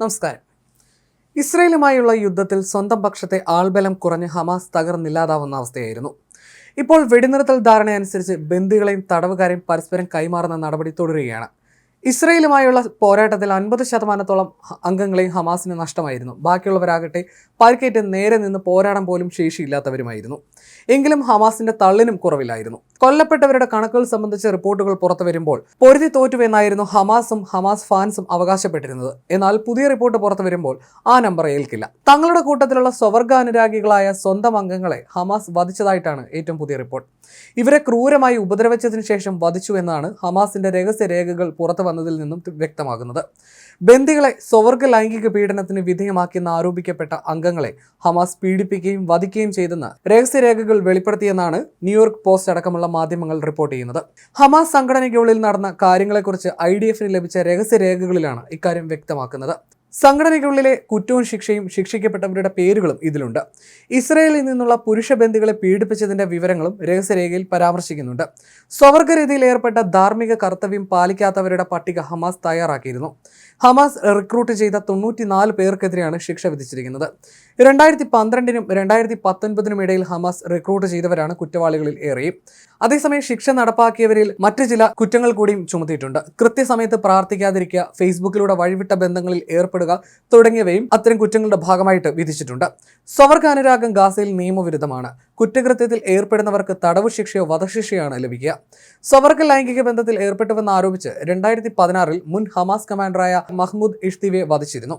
നമസ്കാരം. ഇസ്രയേലുമായുള്ള യുദ്ധത്തിൽ സ്വന്തം പക്ഷത്തെ ആൾബലം കുറഞ്ഞ് ഹമാസ് തകർന്നില്ലാതാവുന്ന അവസ്ഥയായിരുന്നു. ഇപ്പോൾ വെടിനിർത്തൽ ധാരണയനുസരിച്ച് ബന്ദികളെയും തടവുകാരെയും പരസ്പരം കൈമാറുന്ന നടപടി തുടരുകയാണ്. ഇസ്രയേലുമായുള്ള പോരാട്ടത്തിൽ അൻപത് ശതമാനത്തോളം അംഗങ്ങളെയും ഹമാസിന് നഷ്ടമായിരുന്നു. ബാക്കിയുള്ളവരാകട്ടെ പരിക്കേറ്റ് നേരെ നിന്ന് പോരാടാൻ പോലും ശേഷിയില്ലാത്തവരുമായിരുന്നു. എങ്കിലും ഹമാസിന്റെ തള്ളിനും കുറവില്ലായിരുന്നു കൊല്ലപ്പെട്ടവരുടെ കണക്കുകൾ സംബന്ധിച്ച റിപ്പോർട്ടുകൾ പുറത്തു വരുമ്പോൾ പൊരുതി തോറ്റുവെന്നായിരുന്നു ഹമാസും ഹമാസ് ഫാൻസും അവകാശപ്പെട്ടിരുന്നത്. എന്നാൽ പുതിയ റിപ്പോർട്ട് പുറത്തു വരുമ്പോൾ ആ നമ്പർ ഏൽക്കില്ല. തങ്ങളുടെ കൂട്ടത്തിലുള്ള സ്വവർഗാനുരാഗികളായ സ്വന്തം അംഗങ്ങളെ ഹമാസ് വധിച്ചതായിട്ടാണ് ഏറ്റവും പുതിയ റിപ്പോർട്ട്. ഇവരെ ക്രൂരമായി ഉപദ്രവിച്ചതിനു ശേഷം വധിച്ചു എന്നാണ് ഹമാസിന്റെ രഹസ്യ രേഖകൾ പുറത്തു വന്നതിൽ നിന്നും വ്യക്തമാകുന്നത്. ബന്ദികളെ സ്വവർഗ ലൈംഗിക പീഡനത്തിന് വിധേയമാക്കിയെന്ന് ആരോപിക്കപ്പെട്ട അംഗങ്ങളെ ഹമാസ് പീഡിപ്പിക്കുകയും വധിക്കുകയും ചെയ്തെന്ന് രഹസ്യരേഖകൾ വെളിപ്പെടുത്തിയെന്നാണ് ന്യൂയോർക്ക് പോസ്റ്റ് അടക്കമുള്ള മാധ്യമങ്ങൾ റിപ്പോർട്ട് ചെയ്യുന്നത്. ഹമാസ് സംഘടനയ്ക്കുള്ളിൽ നടന്ന കാര്യങ്ങളെക്കുറിച്ച് ഐ ഡി എഫിന് ലഭിച്ച രഹസ്യരേഖകളിലാണ് ഇക്കാര്യം വ്യക്തമാക്കുന്നത്. സംഘടനയ്ക്കുള്ളിലെ കുറ്റവും ശിക്ഷയും ശിക്ഷിക്കപ്പെട്ടവരുടെ പേരുകളും ഇതിലുണ്ട്. ഇസ്രയേലിൽ നിന്നുള്ള പുരുഷ ബന്ധുക്കളെ പീഡിപ്പിച്ചതിന്റെ വിവരങ്ങളും രഹസ്യരേഖയിൽ പരാമർശിക്കുന്നുണ്ട്. സ്വവർഗരീതിയിൽ ഏർപ്പെട്ട ധാർമ്മിക കർത്തവ്യം പാലിക്കാത്തവരുടെ പട്ടിക ഹമാസ് തയ്യാറാക്കിയിരുന്നു. ഹമാസ് റിക്രൂട്ട് ചെയ്ത തൊണ്ണൂറ്റിനാല് പേർക്കെതിരെയാണ് ശിക്ഷ വിധിച്ചിരിക്കുന്നത്. രണ്ടായിരത്തി പന്ത്രണ്ടിനും രണ്ടായിരത്തി പത്തൊൻപതിനും ഇടയിൽ ഹമാസ് റിക്രൂട്ട് ചെയ്തവരാണ് കുറ്റവാളികളിൽ ഏറെയും. അതേസമയം ശിക്ഷ നടപ്പാക്കിയവരിൽ മറ്റു ചില കുറ്റങ്ങൾ കൂടിയും ചുമത്തിയിട്ടുണ്ട്. കൃത്യസമയത്ത് പ്രാർത്ഥിക്കാതിരിക്കുക ഫേസ്ബുക്കിലൂടെ വഴിവിട്ട ബന്ധങ്ങളിൽ ഏർപ്പെടുക തുടങ്ങിയവയും അത്തരം കുറ്റങ്ങളുടെ ഭാഗമായിട്ട് വിധിച്ചിട്ടുണ്ട്. സ്വവർഗാനുരാഗം ഗാസയിൽ നിയമവിരുദ്ധമാണ്. കുറ്റകൃത്യത്തിൽ ഏർപ്പെടുന്നവർക്ക് തടവ് ശിക്ഷയോ വധശിക്ഷയാണ് ലഭിക്കുക. സ്വവർഗ ലൈംഗിക ബന്ധത്തിൽ ഏർപ്പെട്ടുവെന്ന് ആരോപിച്ച് രണ്ടായിരത്തി പതിനാറിൽ മുൻ ഹമാസ് കമാൻഡറായ മഹ്മൂദ് ഇഷ്തിവെ വധിച്ചിരുന്നു.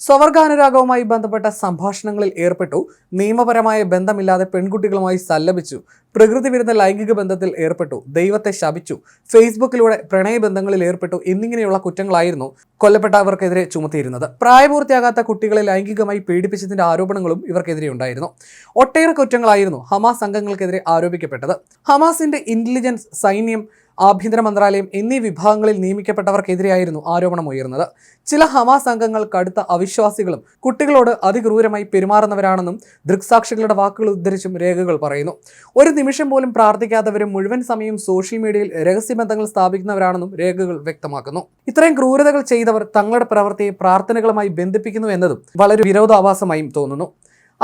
സ്വവർഗാനുരാഗവുമായി ബന്ധപ്പെട്ട സംഭാഷണങ്ങളിൽ ഏർപ്പെട്ടു. നിയമപരമായ ബന്ധമില്ലാതെ പെൺകുട്ടികളുമായി സല്ലപിച്ചു. പ്രകൃതി വിരുദ്ധ ലൈംഗിക ബന്ധത്തിൽ ഏർപ്പെട്ടു ദൈവത്തെ ശപിച്ചു ഫേസ്ബുക്കിലൂടെ പ്രണയബന്ധങ്ങളിൽ ഏർപ്പെട്ടു എന്നിങ്ങനെയുള്ള കുറ്റങ്ങളായിരുന്നു കൊല്ലപ്പെട്ടവർക്കെതിരെ ചുമത്തിയിരുന്നത്. പ്രായപൂർത്തിയാകാത്ത കുട്ടികളെ ലൈംഗികമായി പീഡിപ്പിച്ചതിന്റെ ആരോപണങ്ങളും ഇവർക്കെതിരെ ഉണ്ടായിരുന്നു. ഒട്ടേറെ കുറ്റങ്ങളായിരുന്നു ഹമാസ് അംഗങ്ങൾക്കെതിരെ ആരോപിക്കപ്പെട്ടത്. ഹമാസിന്റെ ഇന്റലിജൻസ് സൈന്യം ആഭ്യന്തര മന്ത്രാലയം എന്നീ വിഭാഗങ്ങളിൽ നിയമിക്കപ്പെട്ടവർക്കെതിരെയായിരുന്നു ആരോപണം ഉയർന്നത്. ചില ഹമാസ് അംഗങ്ങൾ കടുത്ത അവിശ്വാസികളും കുട്ടികളോട് അതിക്രൂരമായി പെരുമാറുന്നവരാണെന്നും ദൃക്സാക്ഷികളുടെ വാക്കുകൾ ഉദ്ധരിച്ചും രേഖകൾ പറയുന്നു. ഒരു നിമിഷം പോലും പ്രാർത്ഥിക്കാത്തവരും മുഴുവൻ സമയം സോഷ്യൽ മീഡിയയിൽ രഹസ്യബന്ധങ്ങൾ സ്ഥാപിക്കുന്നവരാണെന്നും രേഖകൾ വ്യക്തമാക്കുന്നു. ഇത്രയും ക്രൂരതകൾ ചെയ്തവർ തങ്ങളുടെ പ്രവൃത്തിയെ പ്രാർത്ഥനകളുമായി ബന്ധിപ്പിക്കുന്നു എന്നതും വളരെ വിരോധാഭാസമായും തോന്നുന്നു.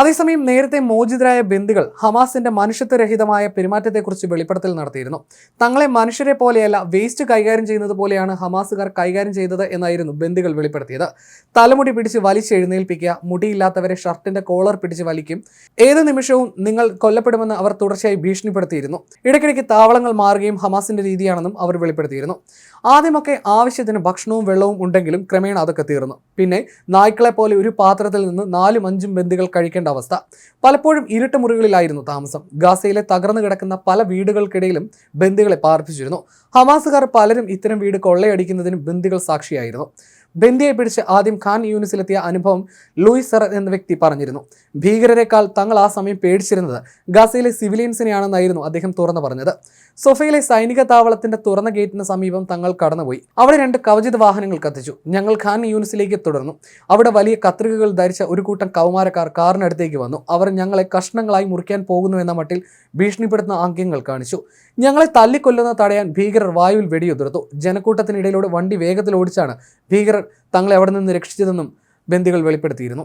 അതേസമയം നേരത്തെ മോചിതരായ ബന്ദികൾ ഹമാസിന്റെ മനുഷ്യത്വരഹിതമായ പെരുമാറ്റത്തെക്കുറിച്ച് വെളിപ്പെടുത്തൽ നടത്തിയിരുന്നു. തങ്ങളെ മനുഷ്യരെ പോലെയല്ല വേസ്റ്റ് കൈകാര്യം ചെയ്യുന്നത് പോലെയാണ് ഹമാസുകാർ കൈകാര്യം ചെയ്തത് എന്നായിരുന്നു ബന്ദികൾ വെളിപ്പെടുത്തിയത്. തലമുടി പിടിച്ച് വലിച്ചെഴുന്നേൽപ്പിക്കുക മുടിയില്ലാത്തവരെ ഷർട്ടിന്റെ കോളർ പിടിച്ച് വലിക്കും ഏത് നിമിഷവും നിങ്ങൾ കൊല്ലപ്പെടുമെന്ന് അവർ തുടർച്ചയായി ഭീഷണിപ്പെടുത്തിയിരുന്നു. ഇടയ്ക്കിടയ്ക്ക് താവളങ്ങൾ മാറുകയും ഹമാസിന്റെ രീതിയാണെന്നും അവർ വെളിപ്പെടുത്തിയിരുന്നു. ആദ്യമൊക്കെ ആവശ്യത്തിന് ഭക്ഷണവും വെള്ളവും ഉണ്ടെങ്കിലും ക്രമേണ അതൊക്കെ തീർന്നു. പിന്നെ നായ്ക്കളെ പോലെ ഒരു പാത്രത്തിൽ നിന്ന് നാലും അഞ്ചും ബന്ദികൾ കഴിക്കേണ്ട അവസ്ഥ. പലപ്പോഴും ഇരുട്ട് മുറികളിലായിരുന്നു താമസം. ഗാസയിലെ തകർന്നു കിടക്കുന്ന പല വീടുകൾക്കിടയിലും ബന്ദികളെ പാർപ്പിച്ചിരുന്നു. ഹമാസുകാർ പലരും ഇത്തരം വീട് കൊള്ളയടിക്കുന്നതിനും ബന്ദികൾ സാക്ഷിയായിരുന്നു. ബന്ദിയെ പിടിച്ച് ആദ്യം ഖാൻ യൂണിസിലെത്തിയ അനുഭവം ലൂയിസ് സെറ എന്ന വ്യക്തി പറഞ്ഞിരുന്നു. ഭീകരരെക്കാൾ തങ്ങൾ ആ സമയം പേടിച്ചിരുന്നത് ഗാസയിലെ സിവിലിയൻസിനെയാണെന്നായിരുന്നു അദ്ദേഹം തുറന്നു പറഞ്ഞത്. സൊഫയിലെ സൈനിക താവളത്തിന്റെ തുറന്ന ഗേറ്റിന് സമീപം തങ്ങൾ കടന്നുപോയി. അവിടെ രണ്ട് കവചിത വാഹനങ്ങൾ കത്തിച്ചു. ഞങ്ങൾ ഖാൻ യൂണിസിലേക്ക് തുടർന്നു. അവിടെ വലിയ കത്രികകൾ ധരിച്ച ഒരു കൂട്ടം കൗമാരക്കാർ കാറിനടുത്തേക്ക് വന്നു. അവർ ഞങ്ങളെ കഷ്ണങ്ങളായി മുറിക്കാൻ പോകുന്നു എന്ന മട്ടിൽ ഭീഷണിപ്പെടുത്തുന്ന ആംഗ്യങ്ങൾ കാണിച്ചു. ഞങ്ങളെ തല്ലിക്കൊല്ലുന്ന തടയാൻ ഭീകരർ വായുവിൽ വെടിയുതിർത്തു. ജനക്കൂട്ടത്തിനിടയിലൂടെ വണ്ടി വേഗത്തിൽ ഓടിച്ചാണ് ഭീകരർ തങ്ങളെ അവിടെ നിന്ന് രക്ഷിച്ചതെന്നും ബന്ദികൾ വെളിപ്പെടുത്തിയിരുന്നു.